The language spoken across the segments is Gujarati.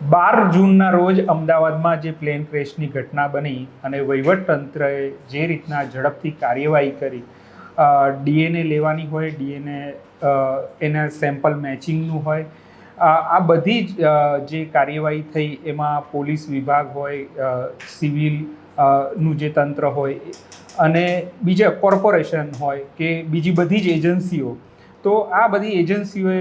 બાર જૂનના રોજ અમદાવાદમાં જે પ્લેન ક્રેશની ઘટના બની અને વહીવટતંત્રએ જે રીતના ઝડપથી કાર્યવાહી કરી ડીએનએ લેવાની હોય, ડીએનએ એના સેમ્પલ મેચિંગનું હોય આ બધી જ જે કાર્યવાહી થઈ એમાં પોલીસ વિભાગ હોય સિવિલનું જે તંત્ર હોય, અને બીજા કોર્પોરેશન હોય કે બીજી બધી જ એજન્સીઓ તો આ બધી એજન્સીઓએ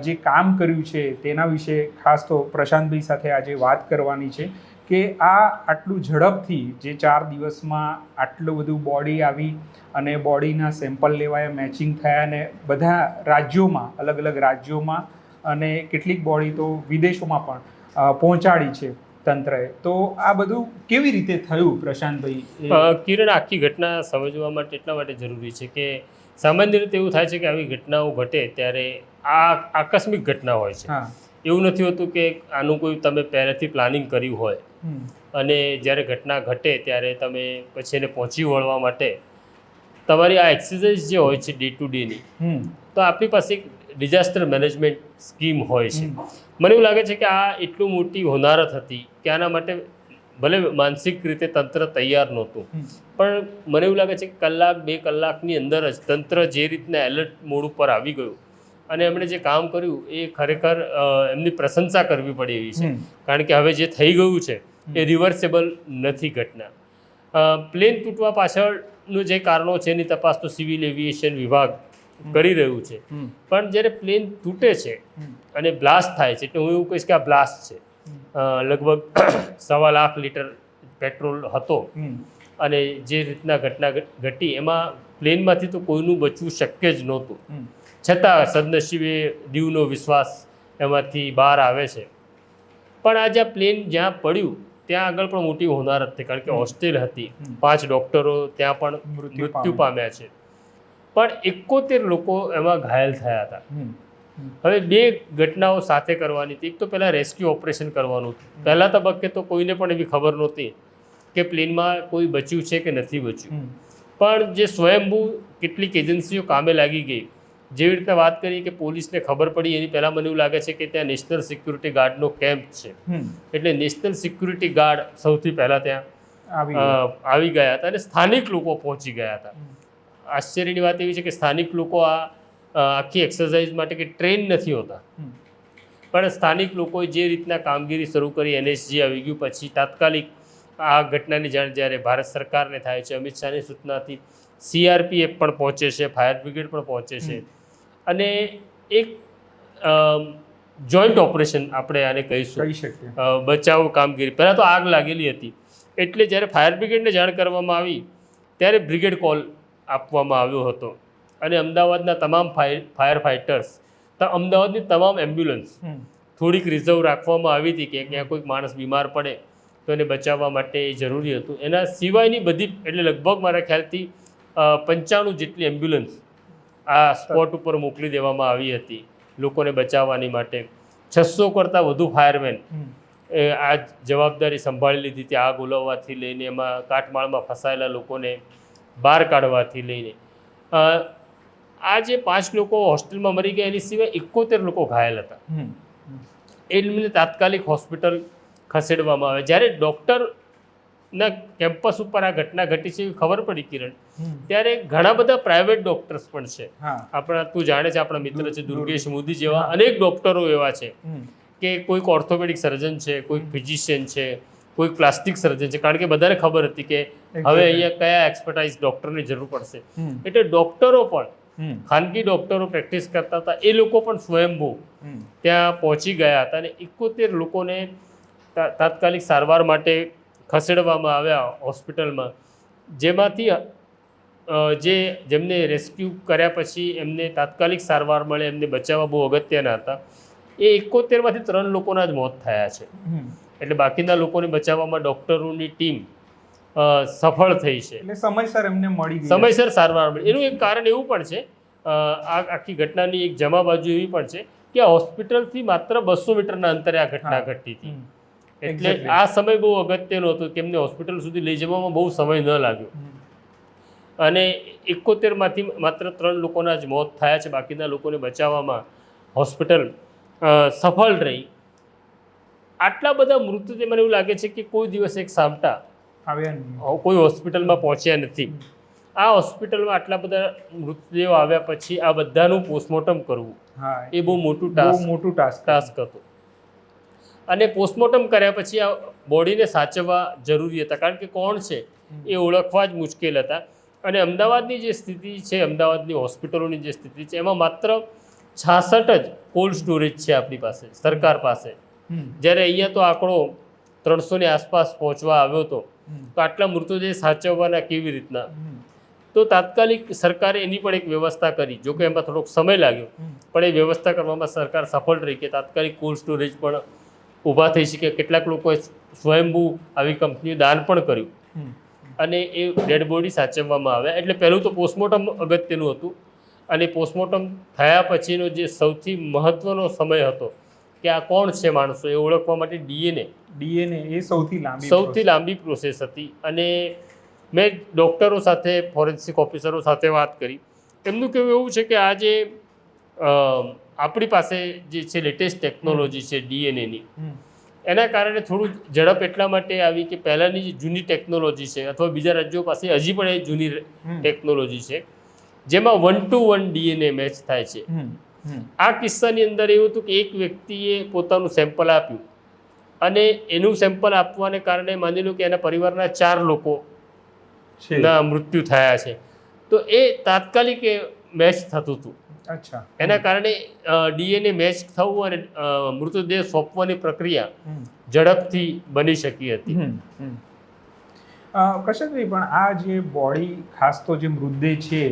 જે કામ કર્યું છે તેના વિશે ખાસ તો પ્રશાંતભાઈ સાથે આજે વાત કરવાની છે કે આ આટલું ઝડપથી જે ચાર દિવસમાં આટલું બધું બોડી આવી અને બોડીના સેમ્પલ લેવાયા મેચિંગ થયા અને બધા રાજ્યોમાં, અલગ અલગ રાજ્યોમાં અને કેટલીક બોડી તો વિદેશોમાં પણ પહોંચાડી છે તંત્રએ. તો આ બધું કેવી રીતે થયું પ્રશાંતભાઈ? કિરણ, આખી ઘટના સમજવા માટે એટલા માટે જરૂરી છે કે સામાન્ય રીતે એવું થાય છે કે આવી ઘટનાઓ ઘટે ત્યારે આ આકસ્મિક ઘટના હોય છે. એવું નથી હોતું કે આનું કોઈ તમે પહેલેથી પ્લાનિંગ કર્યું હોય. અને જ્યારે ઘટના ઘટે ત્યારે તમે પછી એને પહોંચી વળવા માટે તમારી આ એક્સરસાઇઝ જે હોય છે ડે ટુ ડેની તો આપણી પાસે એક ડિઝાસ્ટર મેનેજમેન્ટ સ્કીમ હોય છે. મને એવું લાગે છે કે આ એટલું મોટી હોનારત હતી કે આના માટે ભલે માનસિક રીતે તંત્ર તૈયાર નહોતું પણ મને એવું લાગે છે કે કલાક બે કલાકની અંદર જ તંત્ર જે રીતના એલર્ટ મોડ ઉપર આવી ગયું અને એમણે જે કામ કર્યું એ ખરેખર એમની પ્રશંસા કરવી પડે એવી છે. કારણ કે હવે જે થઈ ગયું છે એ રિવર્સેબલ નથી ઘટના. પ્લેન તૂટવા પાછળનું જે કારણો છે એની તપાસ તો સિવિલ એવિએશન વિભાગ કરી રહ્યું છે. પણ જ્યારે પ્લેન તૂટે છે અને બ્લાસ્ટ થાય છે એટલે હું એવું કહીશ કે આ બ્લાસ્ટ છે. લગભગ સવા લાખ લીટર પેટ્રોલ હતો. અને જે રીતના ઘટના ઘટી એમાં પ્લેનમાંથી તો કોઈનું બચવું શક્ય જ નહોતું. છતાં સદનસીબે દીવનો વિશ્વાસ એમાંથી બહાર આવે છે. પણ આ જ્યાં પ્લેન જ્યાં પડ્યું ત્યાં આગળ પણ મોટી હોનારત થઈ કારણ કે હોસ્ટેલ હતી. પાંચ ડૉક્ટરો ત્યાં પણ મૃત્યુ પામ્યા. છે. પણ એકોતેર લોકો એમાં ઘાયલ થયા હતા. હવે બે ઘટનાઓ સાથે કરવાની હતી. એક તો પહેલાં રેસ્ક્યુ ઓપરેશન કરવાનું હતું. પહેલા તબક્કે તો કોઈને પણ એવી ખબર નહોતી કે પ્લેનમાં કોઈ બચ્યું છે કે નથી બચ્યું. પણ જે સ્વયંભૂ કેટલીક એજન્સીઓ કામે લાગી ગઈ જેવી રીતે વાત કરી કે પોલીસને ખબર પડી એની પહેલાં મને એવું લાગે છે કે ત્યાં નેશનલ સિક્યુરિટી ગાર્ડનો કેમ્પ છે. એટલે નેશનલ સિક્યુરિટી ગાર્ડ સૌથી પહેલાં ત્યાં આવી ગયું. હતા અને સ્થાનિક લોકો પહોંચી ગયા હતા. આશ્ચર્યની વાત એવી છે કે સ્થાનિક લોકો આ આખી એક્સરસાઇઝ માટે કે ટ્રેન નથી હોતા. પણ સ્થાનિક લોકોએ જે રીતના કામગીરી શરૂ કરી એનએસજી આવી ગયું પછી તાત્કાલિક આ ઘટનાની જાણ જ્યારે ભારત સરકારને થાય છે અમિત શાહની સૂચનાથી સીઆરપીએફ પણ પહોંચે છે ફાયર બ્રિગેડ પણ પહોંચે છે. અને એક જોઈન્ટ ઓપરેશન આપણે આને કહીશું. કહી શકીએ. અ, બચાવ કામગીરી. પહેલાં તો આગ લાગેલી હતી. એટલે જ્યારે ફાયર બ્રિગેડને જાણ કરવામાં આવી ત્યારે બ્રિગેડ કોલ આપવામાં આવ્યો હતો. અને અમદાવાદના તમામ ફાયર ફાયર ફાઇટર્સ અમદાવાદની તમામ એમ્બ્યુલન્સ થોડીક રિઝર્વ રાખવામાં આવી હતી કે ક્યાં કોઈક માણસ બીમાર પડે તો એને બચાવવા માટે એ જરૂરી હતું. એના સિવાયની બધી એટલે લગભગ મારા ખ્યાલથી પંચાણું જેટલી એમ્બ્યુલન્સ આ સ્પોટ ઉપર મોકલી દેવામાં આવી હતી લોકોને બચાવવાની માટે. છસો કરતાં વધુ ફાયરમેન એ આ જવાબદારી સંભાળી લીધી હતી આગ ઓલવવાથી લઈને એમાં કાટમાળમાં ફસાયેલા લોકોને બહાર કાઢવાથી લઈને. આ જે પાંચ લોકો હોસ્ટેલમાં મરી ગયા એની સિવાય એકોતેર લોકો ઘાયલ હતા. એમને તાત્કાલિક હોસ્પિટલ ખસેડવામાં આવે. જ્યારે ડૉક્ટરના કેમ્પસ ઉપર આ ઘટના ઘટી છે ખબર પડી કિરણ. ત્યારે ઘણા બધા પ્રાઇવેટ ડૉક્ટર્સ પણ છે. આપણા તું જાણે છે આપણા મિત્ર છે દુર્ગેશ મોદી જેવા અનેક ડૉક્ટરો એવા છે કે કોઈક ઓર્થોપેડિક સર્જન છે કોઈક ફિઝિશિયન છે કોઈક પ્લાસ્ટિક સર્જન છે. કારણ કે બધાને ખબર હતી કે હવે અહીંયા કયા એક્સપર્ટાઇઝ ડૉક્ટરની જરૂર પડશે. એટલે ડૉક્ટરો પણ. ખાનગી ડૉક્ટરો પ્રેક્ટિસ કરતા હતા. એ લોકો પણ સ્વયંભૂ ત્યાં પહોંચી ગયા હતા અને એકોતેર લોકોને તાત્કાલિક સારવાર માટે ખસેડવામાં આવ્યા હોસ્પિટલમાં. જેમાંથી જે જેમને રેસ્ક્યુ કર્યા પછી એમને તાત્કાલિક સારવાર મળે એમને બચાવવા બહુ અગત્યના હતા. એ એકોતેરમાંથી ત્રણ લોકોના જ મોત થયા છે. એટલે બાકીના લોકોને બચાવવામાં ડૉક્ટરોની ટીમ સફળ થઈ છે. એટલે સમયસર એમને મળી સમયસર સારવાર મળી. એનું એક કારણ એવું પણ છે આ આખી ઘટનાની એક જમા બાજુ એવી પણ છે કે હોસ્પિટલથી માત્ર બસો મીટરના અંતરે આ ઘટના. ઘટી હતી. એટલે આ સમય બહુ અગત્યનો હતો કે એમને હોસ્પિટલ સુધી લઈ જવામાં બહુ સમય ન લાગ્યો. અને એકોતેરમાંથી માત્ર ત્રણ લોકોના જ મોત થયા છે બાકીના લોકોને બચાવવામાં હોસ્પિટલ સફળ રહી. આટલા બધા મૃતદેહ મને એવું લાગે છે કે કોઈ દિવસ એક સામટા આવ્યા કોઈ હોસ્પિટલમાં પહોંચ્યા નથી. આ હોસ્પિટલમાં આટલા બધા મૃતદેહો આવ્યા પછી આ બધાનું પોસ્ટમોર્ટમ કરવું. એ બહુ મોટું ટાસ્ક મોટું ટાસ્ક ટાસ્ક હતું. અને પોસ્ટમોર્ટમ કર્યા પછી આ બોડીને સાચવવા જરૂરી હતા. કારણ કે કોણ છે? એ ઓળખવા જ મુશ્કેલ હતા. અને અમદાવાદની જે સ્થિતિ છે અમદાવાદની હોસ્પિટલોની જે સ્થિતિ છે એમાં માત્ર છાસઠ જ કોલ્ડ સ્ટોરેજ છે આપણી પાસે સરકાર પાસે. જ્યારે અહીંયા તો આંકડો ત્રણસોની આસપાસ પહોંચવા આવ્યો હતો તો આટલા મૃતદેહ સાચવવાના કેવી રીતના? તો તાત્કાલિક સરકારે એની પણ એક વ્યવસ્થા કરી, જોકે એમાં થોડોક સમય લાગ્યો. પણ એ વ્યવસ્થા કરવામાં સરકાર સફળ રહી કે તાત્કાલિક કોલ્ડ સ્ટોરેજ પણ ઊભા થઈ શકે. કેટલાક લોકોએ સ્વયંભૂ આવી કંપનીઓ દાન પણ કર્યું. અને એ ડેડ બોડી સાચવવામાં આવ્યા એટલે પહેલું તો પોસ્ટમોર્ટમ અગત્યનું હતું. અને પોસ્ટમોર્ટમ થયા પછીનો જે સૌથી મહત્ત્વનો સમય હતો કે આ કોણ છે માણસો એ ઓળખવા માટે ડીએનએ. ડીએનએ એ સૌથી લાંબી સૌથી લાંબી પ્રોસેસ હતી. અને મેં ડૉક્ટરો સાથે ફોરેન્સિક ઓફિસરો સાથે વાત કરી. એમનું કહેવું એવું છે કે આ જે આપણી પાસે જે છે લેટેસ્ટ ટેકનોલોજી છે ડીએનએની એના કારણે થોડું ઝડપ એટલા માટે આવી કે પહેલાંની જે જૂની ટેકનોલોજી છે અથવા બીજા રાજ્યો પાસે હજી પણ એ જૂની ટેકનોલોજી છે જેમાં one two one DNA match થાય છે. આ કિસ્સાની અંદર એવું હતું કે એક વ્યક્તિએ પોતાનું સેમ્પલ આપ્યું અને એનું સેમ્પલ આપવાને કારણે માની લો કે એના પરિવારના ચાર લોકો ના મૃત્યુ થયા છે. તો એ તાત્કાલિક મેચ થતું હતું. અચ્છા. એના કારણે ડીએનએ મેચ થવું અને મૃતદેહ સોંપવાની પ્રક્રિયા ઝડપથી બની શકી હતી. કશકભાઈ પણ આ જે બોડી ખાસ તો જે મૃતદેહ છે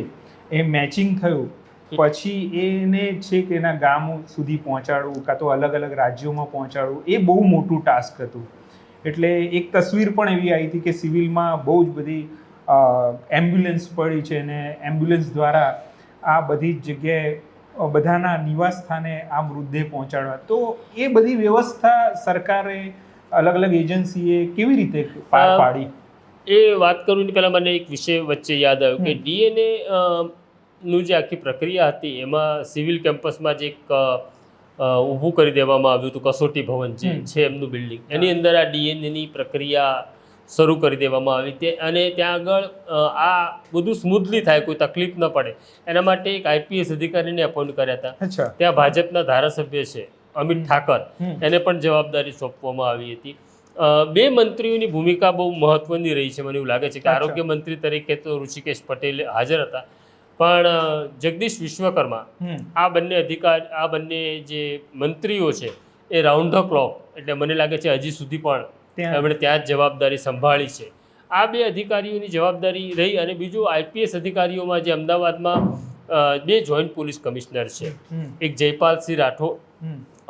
એ મેચિંગ થયું. પછી એને છે કે એના ગામો સુધી પહોંચાડવું કાં તો અલગ અલગ રાજ્યોમાં પહોંચાડવું એ બહુ મોટું ટાસ્ક હતું. એટલે એક તસવીર પણ એવી આવી હતી કે સિવિલમાં બહુ જ બધી એમ્બ્યુલન્સ પડી છે અને એમ્બ્યુલન્સ દ્વારા આ બધી જ જગ્યાએ બધાના નિવાસ સ્થાને આ મૃતદેહ પહોંચાડવા. તો એ બધી વ્યવસ્થા સરકારે અલગ અલગ એજન્સીએ કેવી રીતે પાર પાડી? એ વાત કરું ને પહેલાં મને એક વિષય વચ્ચે યાદ આવ્યો કે. ડીએનએ નું જે આખી પ્રક્રિયા હતી એમાં સિવિલ કેમ્પસમાં જે એક ઊભું કરી દેવામાં આવ્યું હતું કસોટી ભવન જે છે એમનું બિલ્ડિંગ. એની અંદર આ ડીએનએની પ્રક્રિયા શરૂ કરી દેવામાં આવી તે અને ત્યાં આગળ આ બધું સ્મૂથલી થાય કોઈ તકલીફ ન પડે. એના માટે એક આઈપીએસ અધિકારીને અપોઇન્ટ કર્યા હતા. ત્યાં ભાજપના ધારાસભ્ય છે અમિત ઠાકર. એને પણ જવાબદારી સોંપવામાં આવી હતી. બે મંત્રીઓની ભૂમિકા બહુ મહત્વની રહી છે મને એવું લાગે છે કે આરોગ્ય મંત્રી તરીકે તો ઋષિકેશ પટેલ હાજર હતા. પણ જગદીશ વિશ્વકર્મા આ બંને અધિકાર આ બંને જે મંત્રીઓ છે એ રાઉન્ડ ધ ક્લોક એટલે મને લાગે છે હજી સુધી પણ એમણે ત્યાં જ જવાબદારી સંભાળી છે. આ બે અધિકારીઓની જવાબદારી રહી અને બીજું આઈપીએસ અધિકારીઓમાં જે અમદાવાદમાં બે જોઈન્ટ પોલીસ કમિશનર છે. એક જયપાલસિંહ રાઠોડ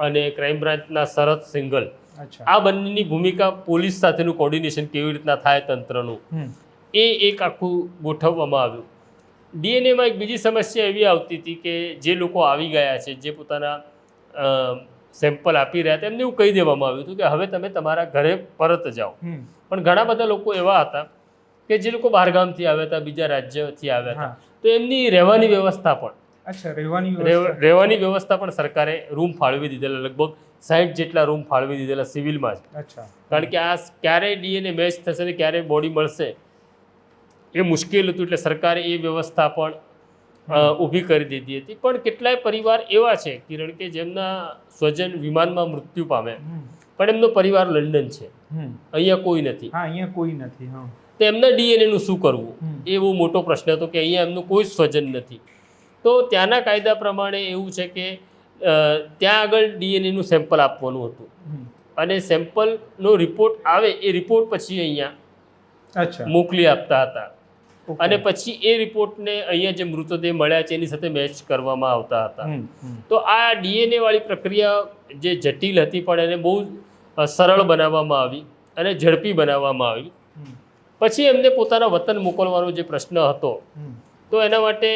અને ક્રાઇમ બ્રાન્ચના શરદ સિંગલ આ બંનેની ભૂમિકા પોલીસ સાથેનું કોર્ડિનેશન કેવી રીતના થાય તંત્રનું એ એક આખું ગોઠવવામાં આવ્યું. ડીએનએમાં એક બીજી સમસ્યા એવી આવતી હતી કે જે લોકો આવી ગયા છે જે પોતાના સેમ્પલ આપી રહ્યા હતા એમને એવું કહી દેવામાં આવ્યું હતું કે હવે તમે તમારા ઘરે પરત જાઓ. પણ ઘણા બધા લોકો એવા હતા કે જે લોકો બહારગામથી આવ્યા હતા બીજા રાજ્યથી આવ્યા હતા. તો એમની રહેવાની વ્યવસ્થા પણ અચ્છા રહેવાની વ્યવસ્થા. રહેવાની વ્યવસ્થા પણ સરકારે રૂમ ફાળવી દીધેલા લગભગ સાઠ જેટલા રૂમ ફાળવી દીધેલા સિવિલમાં જ. અચ્છા. કારણ કે આ ક્યારે ડીએનએ મેચ થશે ને ક્યારે બોડી મળશે એ મુશ્કેલ હતું એટલે સરકારે એ વ્યવસ્થા પણ ઊભી કરી દીધી હતી. પણ કેટલાય પરિવાર એવા છે કિરણ કે જેમના સ્વજન વિમાનમાં મૃત્યુ પામે પણ એમનો પરિવાર લંડન છે. અહીંયા કોઈ નથી. હા અહીંયા કોઈ નથી તો એમના ડીએનએનું શું કરવું. એ બહુ મોટો પ્રશ્ન હતો કે અહીંયા એમનું કોઈ સ્વજન નથી. તો ત્યાંના કાયદા પ્રમાણે એવું છે કે ત્યાં આગળ ડીએનએનું સેમ્પલ આપવાનું હતું. અને સેમ્પલનો રિપોર્ટ આવે એ રિપોર્ટ પછી અહીંયા અચ્છા. મોકલી આપતા હતા. અને પછી એ રિપોર્ટને અહીંયા જે મૃતદેહ મળ્યા છે એની સાથે મેચ કરવામાં આવતા હતા. તો આ ડીએનએ વાળી પ્રક્રિયા જે જટિલ હતી પણ એને બહુ સરળ બનાવવામાં આવી અને ઝડપી બનાવવામાં આવી. પછી એમને પોતાના વતન મોકલવાનો જે પ્રશ્ન હતો તો એના માટે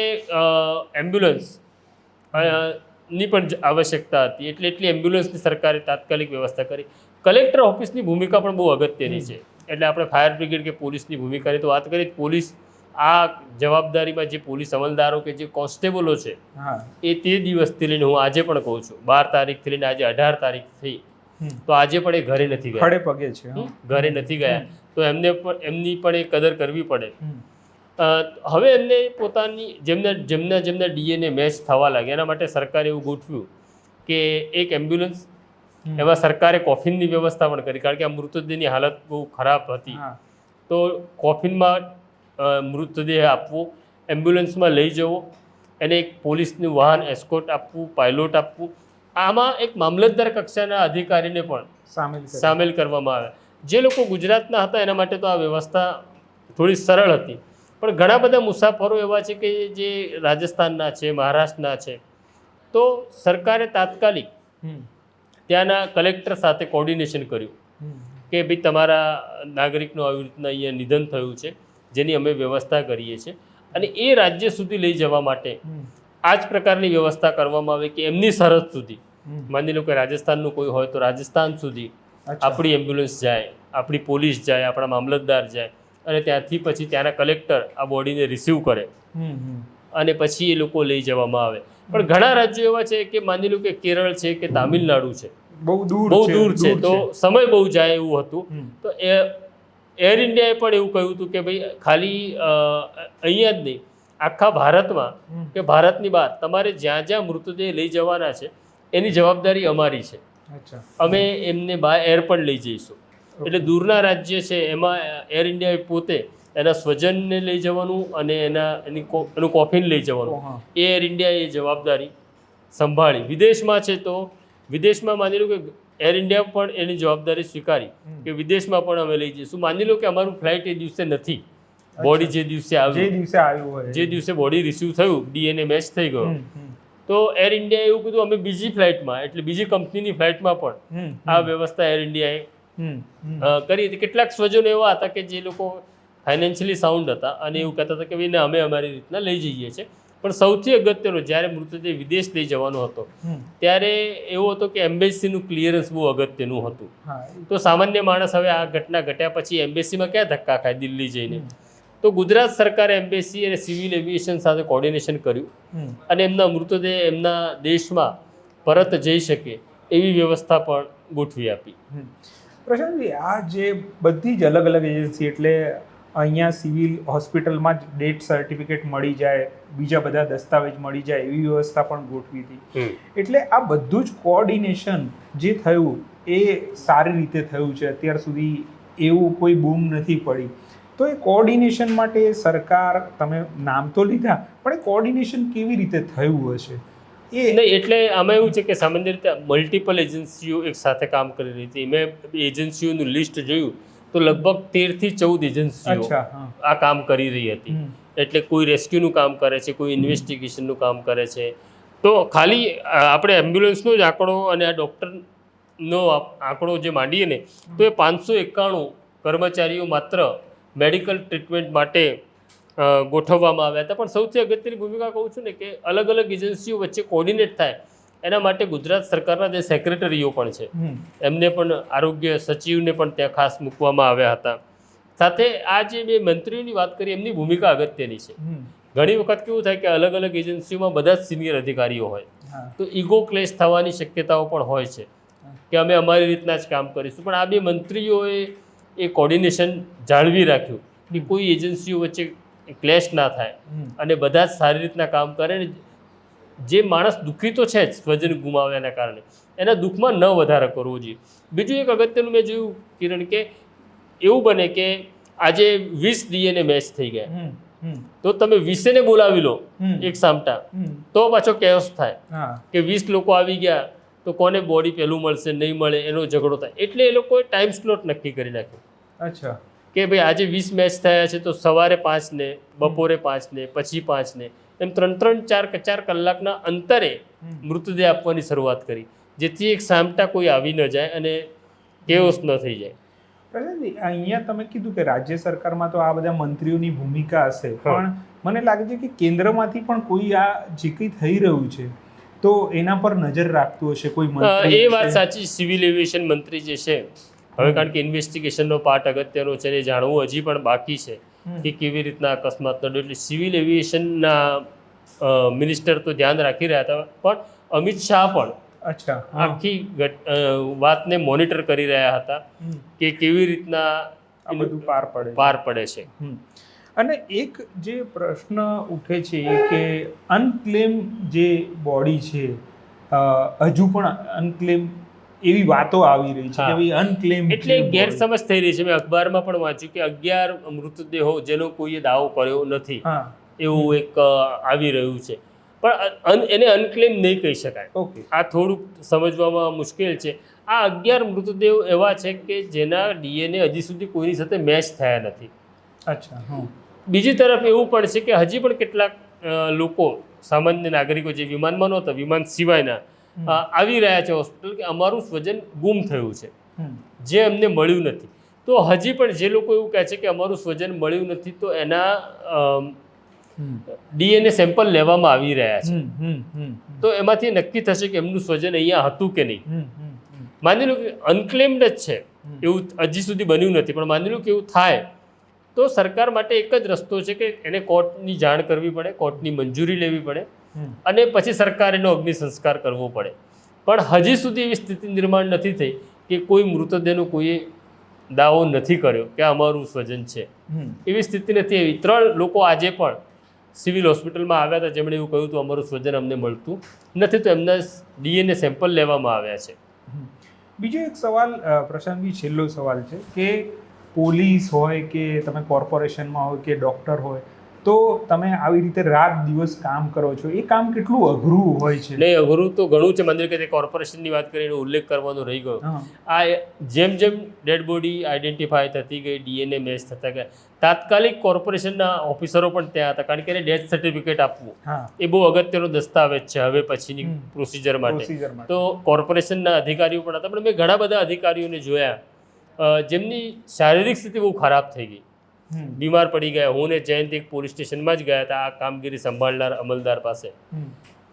એમ્બ્યુલન્સની પણ આવશ્યકતા હતી. એટલે એટલી એમ્બ્યુલન્સની સરકારે તાત્કાલિક વ્યવસ્થા કરી. કલેક્ટર ઓફિસની ભૂમિકા પણ બહુ અગત્યની છે. એટલે આપણે ફાયર બ્રિગેડ કે પોલીસની ભૂમિકાની તો વાત કરી પોલીસ આ જવાબદારીમાં જે પોલીસ અમલદારો કે જે કોન્સ્ટેબલો છે એ તે દિવસથી લઈને હું આજે પણ કહું છું બાર તારીખથી લઈને આજે અઢાર તારીખ થઈ તો આજે પણ એ ઘરે નથી ગયા. ખડે પગે છે ઘરે નથી ગયા. તો એમને પણ એમની પણ એ કદર કરવી પડે. હવે એમને પોતાની જેમના જેમના જેમના ડીએનએ મેચ થવા લાગે એના માટે સરકારે એવું ગોઠવ્યું કે એક એમ્બ્યુલન્સ. એમાં સરકારે કોફિનની વ્યવસ્થા પણ કરી કારણ કે આ મૃતદેહની હાલત બહુ ખરાબ હતી. તો કોફિનમાં મૃતદેહ આપવો એમ્બ્યુલન્સમાં લઈ જવો એને એક પોલીસનું વાહન એસ્કોટ આપવું પાયલોટ આપવું આમાં એક મામલતદાર કક્ષાના અધિકારીને પણ સામેલ સામેલ કરવામાં આવ્યા જે લોકો ગુજરાતના હતા એના માટે તો આ વ્યવસ્થા થોડી સરળ હતી. પણ ઘણા બધા મુસાફરો એવા છે કે જે રાજસ્થાનના છે મહારાષ્ટ્રના છે તો સરકારે તાત્કાલિક ત્યાંના કલેક્ટર સાથે કોર્ડિનેશન કર્યું કે ભાઈ તમારા નાગરિકનું આવી રીતના અહીંયા નિધન થયું છે. જેની અમે વ્યવસ્થા કરીએ છીએ. અને એ રાજ્ય સુધી લઈ જવા માટે આ જ પ્રકારની વ્યવસ્થા કરવામાં આવે કે એમની સરહદ સુધી. માની લો કે રાજસ્થાનનું કોઈ હોય તો રાજસ્થાન સુધી આપણી એમ્બ્યુલન્સ જાય આપણી પોલીસ જાય આપણા મામલતદાર જાય અને ત્યાંથી પછી ત્યાંના કલેક્ટર આ બોડીને રિસીવ કરે. અને પછી એ લોકો લઈ જવામાં આવે. પણ ઘણા રાજ્યો એવા છે કે માની લો કે કેરળ છે કે તામિલનાડુ છે. બહુ દૂર બહુ દૂર છે. તો સમય બહુ જાય એવું હતું. તો એ એર ઇન્ડિયાએ પણ એવું કહ્યું હતું કે ભાઈ ખાલી અહીંયા જ નહીં આખા ભારતમાં કે ભારતની બહાર તમારે જ્યાં જ્યાં મૃતદેહ લઈ જવાના છે એની જવાબદારી અમારી છે. અમે એમને બાય એર પણ લઈ જઈશું. એટલે દૂરના રાજ્ય છે એમાં એર ઇન્ડિયાએ પોતે એના સ્વજનને લઈ જવાનું અને એના એની એનું કોફિન લઈ જવાનું. એ એર ઇન્ડિયાએ જવાબદારી સંભાળી. વિદેશમાં છે તો વિદેશમાં માની લો કે એર ઇન્ડિયા પણ એની જવાબદારી સ્વીકારી કે વિદેશમાં પણ અમે લઈ જઈશું માની લો કે અમારું ફ્લાઇટ એ દિવસે નથી. બોડી જે દિવસે જે દિવસે આવ્યું હોય જે દિવસે. બોડી રિસીવ થયું ડીએનએ મેચ થઈ ગયો. તો એર ઇન્ડિયાએ એવું કીધું અમે બીજી ફ્લાઇટમાં એટલે બીજી કંપનીની ફ્લાઇટમાં પણ આ વ્યવસ્થા એર ઇન્ડિયાએ. કરી હતી. કેટલાક સ્વજનો એવા હતા કે જે લોકો ફાઇનાન્શિયલી સાઉન્ડ હતા અને એવું કહેતા હતા કે ભાઈ અમે અમારી રીતના લઈ જઈએ છીએ. પણ સૌથી અગત્યનો જ્યારે મૃતદેહ વિદેશ લઈ જવાનો હતો ત્યારે એવો હતો કે એમ્બેસીનું ક્લિયરન્સ બહુ અગત્યનું હતું. તો સામાન્ય માણસ હવે આ ઘટના ઘટ્યા પછી એમ્બેસીમાં ક્યાં ધક્કા ખાય દિલ્હી જઈને? તો ગુજરાત સરકારે એમ્બેસી અને સિવિલ એવિએશન સાથે કોર્ડિનેશન કર્યું અને એમના મૃતદેહ એમના દેશમાં પરત જઈ શકે એવી વ્યવસ્થા પણ ગોઠવી આપી. પ્રશાંતજી આ જે બધી જ અલગ અલગ એજન્સી એટલે અહીંયા સિવિલ હોસ્પિટલમાં જ ડેથ સર્ટિફિકેટ મળી જાય બીજા બધા દસ્તાવેજ મળી જાય એવી વ્યવસ્થા પણ ગોઠવી હતી. એટલે આ બધું જ કોઓર્ડિનેશન જે થયું એ સારી રીતે થયું છે. અત્યાર સુધી એવું કોઈ બૂમ નથી પડી. તો એ કોઓર્ડિનેશન માટે સરકાર તમે નામ તો લીધા પણ એ કોઓર્ડિનેશન કેવી રીતે થયું હશે? એ નહીં એટલે આમાં એવું છે કે સામાન્ય રીતે મલ્ટિપલ એજન્સીઓ એક સાથે કામ કરી રહી હતી. મેં એજન્સીઓનું લિસ્ટ જોયું. તો લગભગ તેરથી ચૌદ એજન્સીઓ આ કામ કરી રહી હતી. એટલે કોઈ રેસ્ક્યુનું કામ કરે છે કોઈ ઇન્વેસ્ટિગેશનનું કામ કરે છે. તો ખાલી આપણે એમ્બ્યુલન્સનો જ આંકડો અને આ ડૉક્ટરનો આંકડો જે માંડીએ ને તો એ પાંચસો એકાણું કર્મચારીઓ માત્ર મેડિકલ ટ્રીટમેન્ટ માટે ગોઠવવામાં આવ્યા હતા. પણ સૌથી અગત્યની ભૂમિકા કહું છું ને કે અલગ અલગ એજન્સીઓ વચ્ચે કોર્ડિનેટ થાય એના માટે ગુજરાત સરકારના જે સેક્રેટરીઓ પણ છે એમને પણ આરોગ્ય સચિવને પણ ત્યાં ખાસ મૂકવામાં આવ્યા હતા. સાથે આ જે બે મંત્રીઓની વાત કરી એમની ભૂમિકા અગત્યની છે. ઘણી વખત કેવું થાય કે અલગ અલગ એજન્સીઓમાં બધા જ સિનિયર અધિકારીઓ હોય. તો ઈગો ક્લેશ થવાની શક્યતાઓ પણ હોય છે કે અમે અમારી રીતના જ કામ કરીશું. પણ આ બે મંત્રીઓએ એ કોર્ડિનેશન જાળવી રાખ્યું કે કોઈ એજન્સીઓ વચ્ચે ક્લેશ ના થાય અને બધા જ સારી રીતના કામ કરે ને જે માણસ દુઃખી તો છે જ સ્વજન ગુમાવ્યાના કારણે. એના દુઃખમાં ન વધારો કરવો જોઈએ. બીજું એક અગત્યનું મેં જોયું કિરણ કે એવું બને કે આજે વીસ ડીએને મેચ થઈ ગયા. તો તમે વીસેને બોલાવી લો એક સામટા. તો પાછો કેસ થાય. કે વીસ લોકો આવી ગયા તો કોને બોડી પહેલું મળશે નહીં મળે એનો ઝઘડો થાય. એટલે એ લોકોએ ટાઈમ સ્લોટ નક્કી કરી નાખ્યો. અચ્છા. કે ભાઈ આજે વીસ મેચ થયા છે તો સવારે પાંચ ને બપોરે પાંચ ને પછી પાંચ ને એમ ત્રણ ત્રણ ચાર ચાર કલાકના અંતરે મૃતદેહ આપવાની શરૂઆત કરી. જેથી એક સામટા કોઈ આવી ન જાય અને કેઓસ ન થઈ જાય. અહીંયા તમે કીધું કે રાજ્ય સરકારમાં તો આ બધા મંત્રીઓની ભૂમિકા હશે પણ મને લાગે છે કે કેન્દ્રમાંથી પણ કોઈ આ જે કંઈ થઈ રહ્યું છે તો એના પર નજર રાખતું હશે કોઈ મંત્રી એ વાત સાચી સિવિલ એવિએશન મંત્રી જે છે હવે કારણ કે ઇન્વેસ્ટિગેશનનો પાર્ટ અગત્યનો છે એ જાણવું હજી પણ બાકી છે. કે કેવી રીતના અકસ્માત નડ્યો એટલે સિવિલ એવિએશનના મિનિસ્ટર તો ધ્યાન રાખી રહ્યા હતા પણ અમિત શાહ પણ અચ્છા આખી વાતને મોનિટર કરી રહ્યા હતા કે કેવી રીતના આ બધું પાર પડે પાર પડે છે. અને એક જે પ્રશ્ન ઉઠે છે કે અનક્લેમ જે બોડી છે હજુ પણ અનક્લેમ એવી વાતો આવી રહી છે કે અનક્લેમ એટલે ગેરસમજ થઈ રહી છે. મેં અખબારમાં પણ વાંચ્યું કે અગિયાર મૃતદેહો જેનો કોઈએ દાવો કર્યો નથી એવું એક આવી રહ્યું છે. પણ એને અનક્લેમ નહીં કહી શકાય. ઓકે આ થોડુંક સમજવામાં મુશ્કેલ છે. આ અગિયાર મૃતદેહો એવા છે કે જેના ડીએનએ હજી સુધી કોઈની સાથે મેચ થયા નથી. અચ્છા બીજી તરફ એવું પણ છે કે હજી પણ કેટલાક લોકો સામાન્ય નાગરિકો જે વિમાનમાં નહોતા વિમાન સિવાયના આવી રહ્યા છે હોસ્પિટલ કે અમારું સ્વજન ગુમ થયું છે. જે અમને મળ્યું નથી. તો હજી પણ જે લોકો એવું કહે છે કે અમારું સ્વજન મળ્યું નથી તો એના. ડીએનએ સેમ્પલ લેવામાં આવી રહ્યા છે. તો એમાંથી નક્કી થશે કે એમનું સ્વજન અહીંયા હતું કે નહીં. માની લો કે અનક્લેમ્ડ જ છે. એવું હજી સુધી બન્યું નથી. પણ માની લો કે એવું થાય તો સરકાર માટે એક જ રસ્તો છે કે એને કોર્ટની જાણ કરવી પડે કોર્ટની મંજૂરી લેવી પડે. અને પછી સરકાર એનો અગ્નિ સંસ્કાર કરવો પડે. પણ હજી સુધી એવી સ્થિતિ નિર્માણ નથી થઈ કે કોઈ મૃતદેહનો કોઈએ દાવો નથી કર્યો કે અમારું સ્વજન છે. એવી સ્થિતિ નથી. એવી ત્રણ લોકો આજે પણ સિવિલ હોસ્પિટલમાં આવ્યા હતા. જેમણે એવું કહ્યું હતું અમારું સ્વજન અમને મળતું નથી. તો એમના ડીએનએ સેમ્પલ લેવામાં આવ્યા છે. બીજો એક સવાલ પ્રશાંતભાઈ છેલ્લો સવાલ છે કે પોલીસ હોય કે તમે કોર્પોરેશનમાં હોય કે ડૉક્ટર હોય તો તમે આવી રીતે રાત દિવસ કામ કરો છો? એ કામ કેટલું અઘરું હોય છે? નહીં અઘરું તો ઘણું છે. મંદિર કે કોર્પોરેશનની વાત કરીને ઉલ્લેખ કરવાનો રહી ગયો. આ જેમ જેમ ડેડ બોડી આઈડેન્ટિફાય થતી ગઈ ડીએનએ મેચ થતા ગયા તાત્કાલિક કોર્પોરેશનના ઓફિસરો પણ ત્યાં હતા. કારણ કે એને ડેથ સર્ટિફિકેટ આપવું. એ બહુ અગત્યનો દસ્તાવેજ છે હવે પછીની પ્રોસિજર માટે. તો કોર્પોરેશનના અધિકારીઓ પણ હતા. પણ મેં ઘણા બધા અધિકારીઓને જોયા. જેમની શારીરિક સ્થિતિ બહુ ખરાબ થઈ ગઈ. બીમાર પડી ગયા. હું ને જયંત એક પોલીસ સ્ટેશનમાં જ ગયા હતા. આ કામગીરી સંભાળનાર અમલદાર પાસે.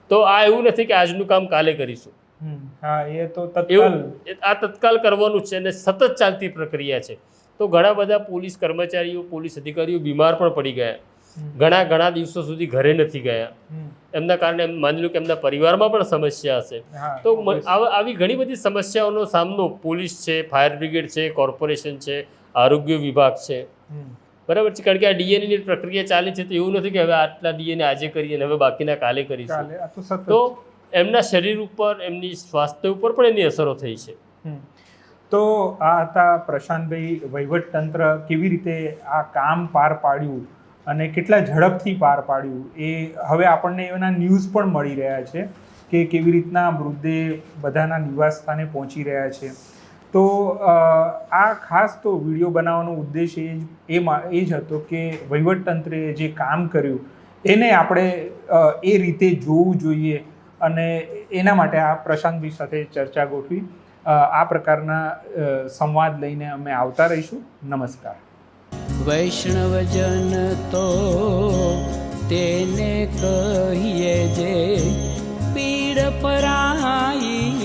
તો આ એવું નથી કે આજનું કામ કાલે કરીશું. હા એ તો એવું આ તત્કાલ કરવાનું છે અને સતત ચાલતી પ્રક્રિયા છે. તો ઘણા બધા પોલીસ કર્મચારીઓ પોલીસ અધિકારીઓ બીમાર પણ પડી ગયા. ઘણા ઘણા દિવસો સુધી ઘરે નથી ગયા. એમના કારણે એમ માની લો કે એમના પરિવારમાં પણ સમસ્યા હશે. તો આવી ઘણી બધી સમસ્યાઓનો સામનો પોલીસ છે ફાયર બ્રિગેડ છે કોર્પોરેશન છે આરોગ્ય વિભાગ છે. બરાબર છે કારણ કે આ ડીએનએની પ્રક્રિયા ચાલે છે તો એવું નથી કે હવે આટલા ડીએનએ આજે કરીએ અને હવે બાકીના કાલે કરીશું. ચાલે તો એમના શરીર ઉપર એમની સ્વાસ્થ્ય ઉપર પણ એની અસરો થઈ છે. તો આ હતા પ્રશાંતભાઈ વહીવટતંત્ર કેવી રીતે આ કામ પાર પાડ્યું અને કેટલા ઝડપથી પાર પાડ્યું એ હવે આપણને એના ન્યૂઝ પણ મળી રહ્યા છે કે કેવી રીતના મૃતદેહ બધાના નિવાસ સ્થાને પહોંચી રહ્યા છે. તો આ ખાસ તો વીડિયો બનાવવાનો ઉદ્દેશ એ જ, એ એ જ હતો કે વહીવટતંત્રે જે કામ કર્યું, એને આપણે એ રીતે જોવું જોઈએ અને એના માટે આ પ્રશાંતભાઈ સાથે ચર્ચા ગોઠવી. આ પ્રકારના સંવાદ લઈને અમે આવતા રહીશું. નમસ્કાર. વૈષ્ણવજન તો તેને કહીએ જે પીડ પરાઈ